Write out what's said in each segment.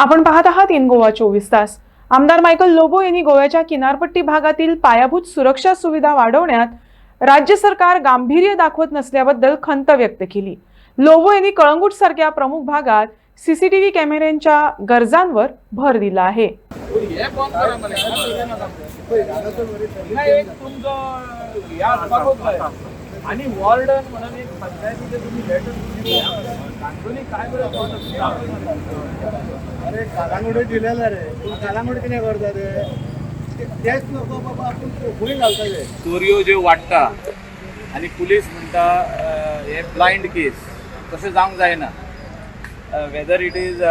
आपण पाहत आहात इन गोवा चोवीस तास. आमदार मायकल लोबो यांनी गोव्याच्या किनारपट्टी भागातील पायाभूत सुरक्षा सुविधा वाढवण्यात राज्य सरकार गांभीर्य दाखवत नसल्याबद्दल खंत व्यक्त केली. लोबो यांनी कळंगूट सारख्या प्रमुख भागात सीसीटीव्ही कॅमेऱ्यांच्या गरजांवर भर दिला आहे. आणि वॉर्डन म्हणून एक पंचायतीचे तुम्ही लेटर कांदोली काय बरं अरे कालांगुडी दिलेला रे. तू कालांगुडी किती करता रे तेच नको बाबा आपण खंय घालता रे. चोरयो ज्यो वाडटा आनी पुलीस म्हणटा हे ब्लायंड केस तशें जावंक जायना whether it is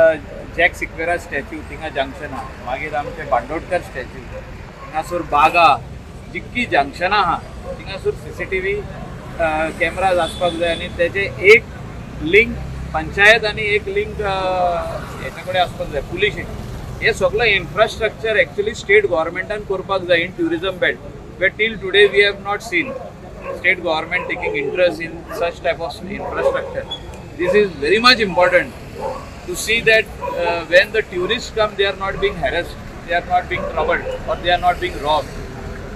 Jack Sequeira statue थिंगा जंक्शना मागीर आमचे बांदोडकर स्टॅच्यू थिंगासोर बागा जितकी जंक्शनां आहा थिंगासोर C C T V cameras असपूक जाय आणि त्याचे एक लिंक पंचायत आणि एक लिंक ह्याच्याकडे असपूक जाय पुलीस हे सगळं इन्फ्रास्ट्रक्चर ॲक्च्युली स्टेट गव्हर्मेंटान करूक जाय in tourism belt but till today we have not seen state government taking interest in such type of infrastructure this is very much important to see that when the tourist come they are not being harassed they are not being troubled or they are not being robbed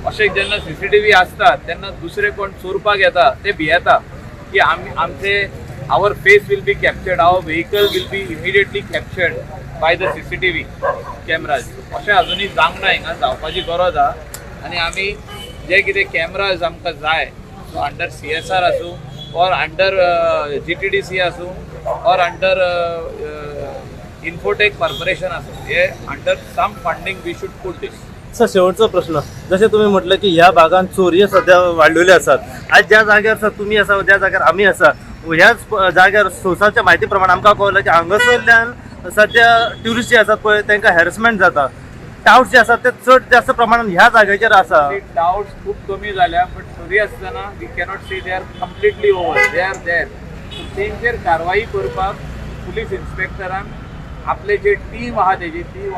असे अशें जेन्ना C C T V आसता तेन्ना दुसरे कोण चोरपाक येता ते भियेता. की आमी आमचे our face will be captured our vehicle will be immediately captured by the C C T V cameras अशें अजुनूय जावंक ना हिंगा जावपाची गरज आहा आनी आमी जे कितें कॅमेराज आमकां जाय so under C S R आसूं or under G T D C आसूं ऑर अंडर इन्फोटेक कॉर्पोरेशन आसूं हे under some funding we should put this sir शेवटचा प्रश्न. जसे तुम्ही म्हटलं की ह्या भागात चोरी सध्या वाढलेले असतात. आज ज्या जाग्यार सर तुम्ही असा ज्या जाग्यार आम्ही असा ह्याच प- जाग्यार सोसाच्या म्हायती प्रमाण आमकां कळलं की हांगासरल्यान सध्या ट्युरिस्ट जे असतात पळय तांकां हॅरसमेंट जाता. टाउट्स जे आसात ते चड जास्त प्रमाणात ह्या जाग्याचेर आसा डाउट्स खूप कमी झाल्या बट चोरी आसतना we cannot see they are completely over they are there तेंचेर कारवाई करपाक पुलीस इन्स्पेक्टरान आपले जे टीम आहा तेजी ती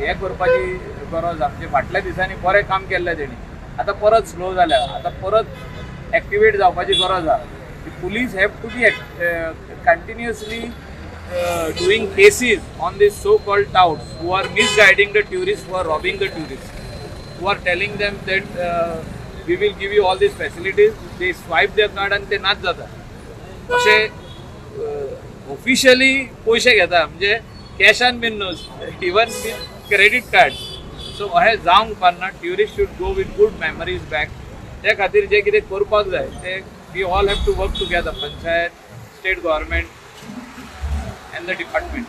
हे करपाची गरज आमची फाटल्या दिसांनी बरें काम केल्लें तेणी आतां परत स्लो जाल्या आतां परत एक्टिवेट जावपाची गरज आहा. Police have to be continuously doing cases on these so called touts who are misguiding the tourist who are robbing the tourist who are telling them that we will give you all these facilities they swipe the card आनी ते नाच जाता अशे officially पयशे घेता म्हणजे कॅशान बीन न्हू even bin credit card. So अहें जावंक उपकारना tourist should go with good memories back त्या खातीर जे कितें करपाक जाय ते we all have to work together panchayat state government and the department